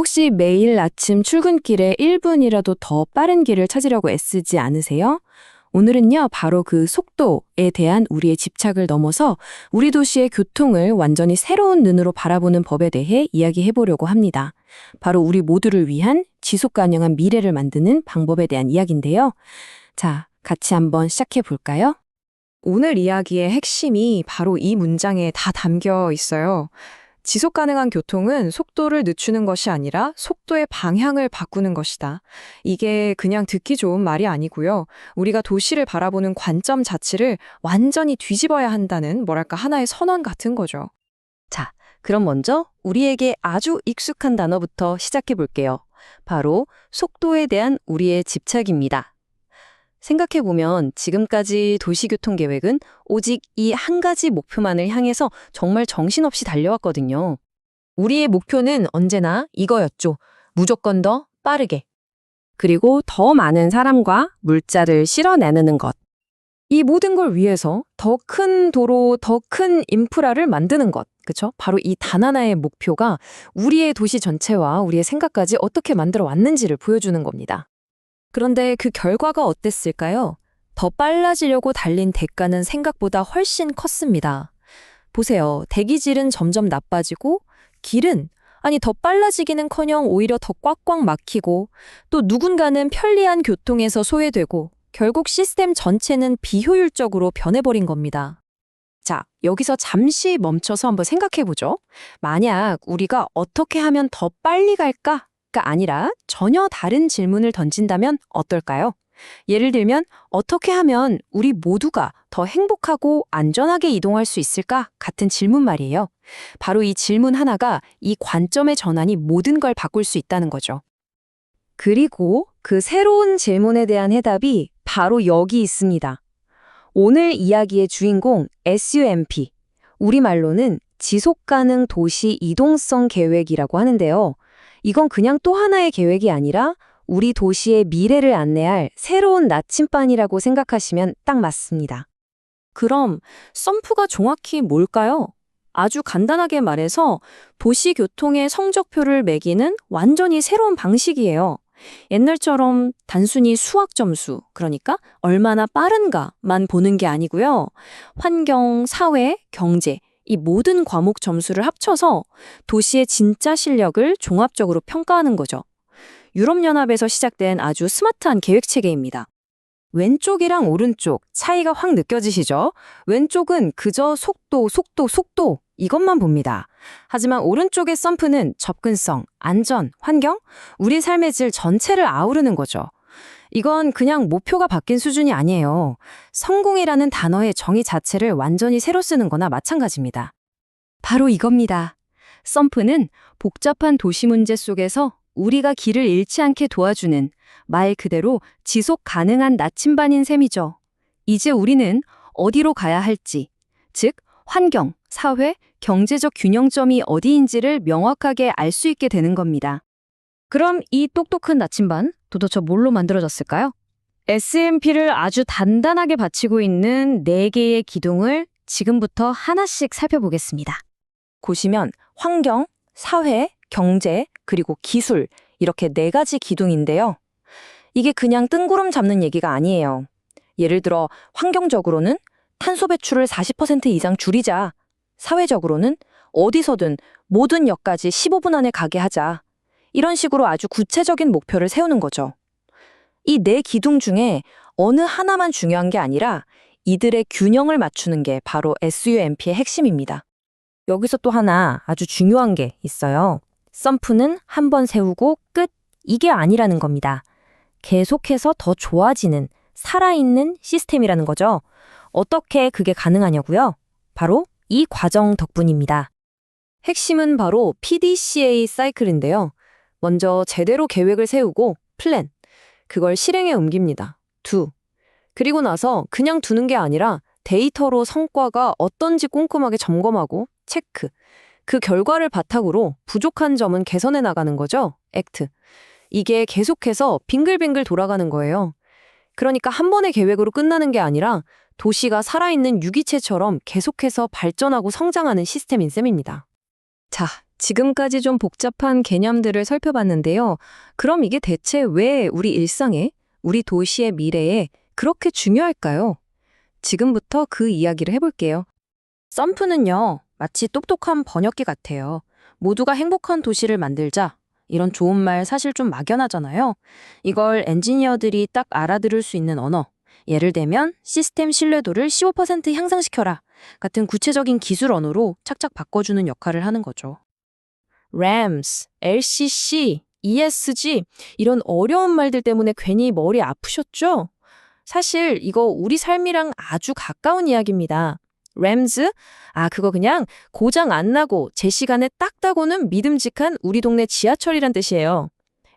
혹시 매일 아침 출근길에 1분이라도 더 빠른 길을 찾으려고 애쓰지 않으세요? 오늘은요, 바로 그 속도에 대한 우리의 집착을 넘어서 우리 도시의 교통을 완전히 새로운 눈으로 바라보는 법에 대해 이야기해 보려고 합니다. 바로 우리 모두를 위한 지속 가능한 미래를 만드는 방법에 대한 이야기인데요. 자, 같이 한번 시작해 볼까요? 오늘 이야기의 핵심이 바로 이 문장에 다 담겨 있어요. 지속 가능한 교통은 속도를 늦추는 것이 아니라 속도의 방향을 바꾸는 것이다. 이게 그냥 듣기 좋은 말이 아니고요. 우리가 도시를 바라보는 관점 자체를 완전히 뒤집어야 한다는 뭐랄까 하나의 선언 같은 거죠. 자, 그럼 먼저 우리에게 아주 익숙한 단어부터 시작해 볼게요. 바로 속도에 대한 우리의 집착입니다. 생각해보면 지금까지 도시교통 계획은 오직 이 한 가지 목표만을 향해서 정말 정신없이 달려왔거든요. 우리의 목표는 언제나 이거였죠. 무조건 더 빠르게. 그리고 더 많은 사람과 물자를 실어내는 것. 이 모든 걸 위해서 더 큰 도로, 더 큰 인프라를 만드는 것. 그쵸? 바로 이 단 하나의 목표가 우리의 도시 전체와 우리의 생각까지 어떻게 만들어 왔는지를 보여주는 겁니다. 그런데 그 결과가 어땠을까요? 더 빨라지려고 달린 대가는 생각보다 훨씬 컸습니다. 보세요. 대기질은 점점 나빠지고 길은 아니 더 빨라지기는커녕 오히려 더 꽉꽉 막히고 또 누군가는 편리한 교통에서 소외되고 결국 시스템 전체는 비효율적으로 변해버린 겁니다. 자, 여기서 잠시 멈춰서 한번 생각해 보죠. 만약 우리가 어떻게 하면 더 빨리 갈까? 가 아니라 전혀 다른 질문을 던진다면 어떨까요? 예를 들면 어떻게 하면 우리 모두가 더 행복하고 안전하게 이동할 수 있을까? 같은 질문 말이에요. 바로 이 질문 하나가 이 관점의 전환이 모든 걸 바꿀 수 있다는 거죠. 그리고 그 새로운 질문에 대한 해답이 바로 여기 있습니다. 오늘 이야기의 주인공 SUMP, 우리말로는 지속가능 도시 이동성 계획이라고 하는데요. 이건 그냥 또 하나의 계획이 아니라 우리 도시의 미래를 안내할 새로운 나침반이라고 생각하시면 딱 맞습니다. 그럼 썸프가 정확히 뭘까요? 아주 간단하게 말해서 도시 교통의 성적표를 매기는 완전히 새로운 방식이에요. 옛날처럼 단순히 수학 점수, 그러니까 얼마나 빠른가만 보는 게 아니고요. 환경, 사회, 경제, 이 모든 과목 점수를 합쳐서 도시의 진짜 실력을 종합적으로 평가하는 거죠. 유럽연합에서 시작된 아주 스마트한 계획 체계입니다. 왼쪽이랑 오른쪽 차이가 확 느껴지시죠? 왼쪽은 그저 속도, 속도, 속도 이것만 봅니다. 하지만 오른쪽의 썸프는 접근성, 안전, 환경, 우리 삶의 질 전체를 아우르는 거죠. 이건 그냥 목표가 바뀐 수준이 아니에요. 성공이라는 단어의 정의 자체를 완전히 새로 쓰는 거나 마찬가지입니다. 바로 이겁니다. 썸프는 복잡한 도시 문제 속에서 우리가 길을 잃지 않게 도와주는 말 그대로 지속 가능한 나침반인 셈이죠. 이제 우리는 어디로 가야 할지, 즉 환경, 사회, 경제적 균형점이 어디인지를 명확하게 알 수 있게 되는 겁니다. 그럼 이 똑똑한 나침반 도대체 뭘로 만들어졌을까요? SMP를 아주 단단하게 받치고 있는 4개의 기둥을 지금부터 하나씩 살펴보겠습니다. 보시면 환경, 사회, 경제, 그리고 기술 이렇게 네 가지 기둥인데요. 이게 그냥 뜬구름 잡는 얘기가 아니에요. 예를 들어 환경적으로는 탄소 배출을 40% 이상 줄이자. 사회적으로는 어디서든 모든 역까지 15분 안에 가게 하자. 이런 식으로 아주 구체적인 목표를 세우는 거죠. 이 네 기둥 중에 어느 하나만 중요한 게 아니라 이들의 균형을 맞추는 게 바로 SUMP의 핵심입니다. 여기서 또 하나 아주 중요한 게 있어요. 썸프는 한 번 세우고 끝. 이게 아니라는 겁니다. 계속해서 더 좋아지는 살아있는 시스템이라는 거죠. 어떻게 그게 가능하냐고요? 바로 이 과정 덕분입니다. 핵심은 바로 PDCA 사이클인데요. 먼저 제대로 계획을 세우고 플랜, 그걸 실행에 옮깁니다. 두. 그리고 나서 그냥 두는 게 아니라 데이터로 성과가 어떤지 꼼꼼하게 점검하고 체크. 그 결과를 바탕으로 부족한 점은 개선해 나가는 거죠. 액트. 이게 계속해서 빙글빙글 돌아가는 거예요. 그러니까 한 번의 계획으로 끝나는 게 아니라 도시가 살아있는 유기체처럼 계속해서 발전하고 성장하는 시스템인 셈입니다. 자, 지금까지 좀 복잡한 개념들을 살펴봤는데요. 그럼 이게 대체 왜 우리 일상에, 우리 도시의 미래에 그렇게 중요할까요? 지금부터 그 이야기를 해볼게요. 썬프는요, 마치 똑똑한 번역기 같아요. 모두가 행복한 도시를 만들자. 이런 좋은 말 사실 좀 막연하잖아요. 이걸 엔지니어들이 딱 알아들을 수 있는 언어. 예를 들면 시스템 신뢰도를 15% 향상시켜라. 같은 구체적인 기술 언어로 착착 바꿔주는 역할을 하는 거죠. RAMS, LCC, ESG 이런 어려운 말들 때문에 괜히 머리 아프셨죠? 사실 이거 우리 삶이랑 아주 가까운 이야기입니다. 램즈? 아, 그거 그냥 고장 안 나고 제 시간에 딱 따고는 믿음직한 우리 동네 지하철이란 뜻이에요.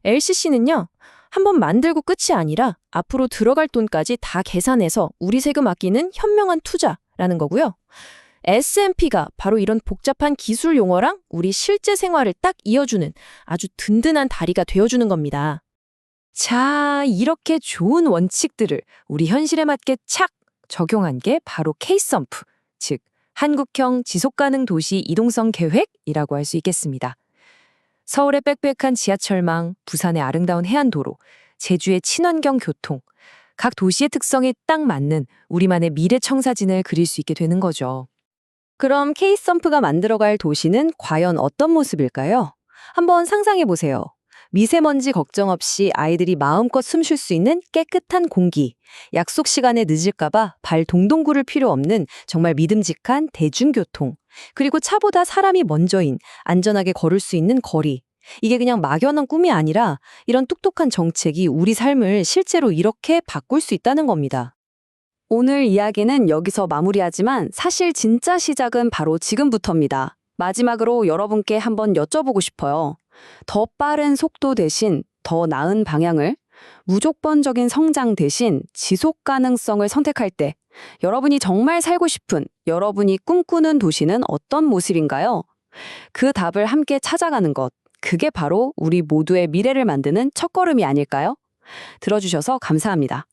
LCC는요, 한번 만들고 끝이 아니라 앞으로 들어갈 돈까지 다 계산해서 우리 세금 아끼는 현명한 투자라는 거고요. S&P가 바로 이런 복잡한 기술 용어랑 우리 실제 생활을 딱 이어주는 아주 든든한 다리가 되어주는 겁니다. 자, 이렇게 좋은 원칙들을 우리 현실에 맞게 착 적용한 게 바로 K-썸프, 즉 한국형 지속가능 도시 이동성 계획이라고 할 수 있겠습니다. 서울의 빽빽한 지하철망, 부산의 아름다운 해안도로, 제주의 친환경 교통, 각 도시의 특성에 딱 맞는 우리만의 미래 청사진을 그릴 수 있게 되는 거죠. 그럼 K-썸프가 만들어갈 도시는 과연 어떤 모습일까요? 한번 상상해 보세요. 미세먼지 걱정 없이 아이들이 마음껏 숨 쉴 수 있는 깨끗한 공기, 약속 시간에 늦을까봐 발 동동 구를 필요 없는 정말 믿음직한 대중교통, 그리고 차보다 사람이 먼저인 안전하게 걸을 수 있는 거리. 이게 그냥 막연한 꿈이 아니라 이런 똑똑한 정책이 우리 삶을 실제로 이렇게 바꿀 수 있다는 겁니다. 오늘 이야기는 여기서 마무리하지만 사실 진짜 시작은 바로 지금부터입니다. 마지막으로 여러분께 한번 여쭤보고 싶어요. 더 빠른 속도 대신 더 나은 방향을, 무조건적인 성장 대신 지속 가능성을 선택할 때 여러분이 정말 살고 싶은, 여러분이 꿈꾸는 도시는 어떤 모습인가요? 그 답을 함께 찾아가는 것, 그게 바로 우리 모두의 미래를 만드는 첫걸음이 아닐까요? 들어주셔서 감사합니다.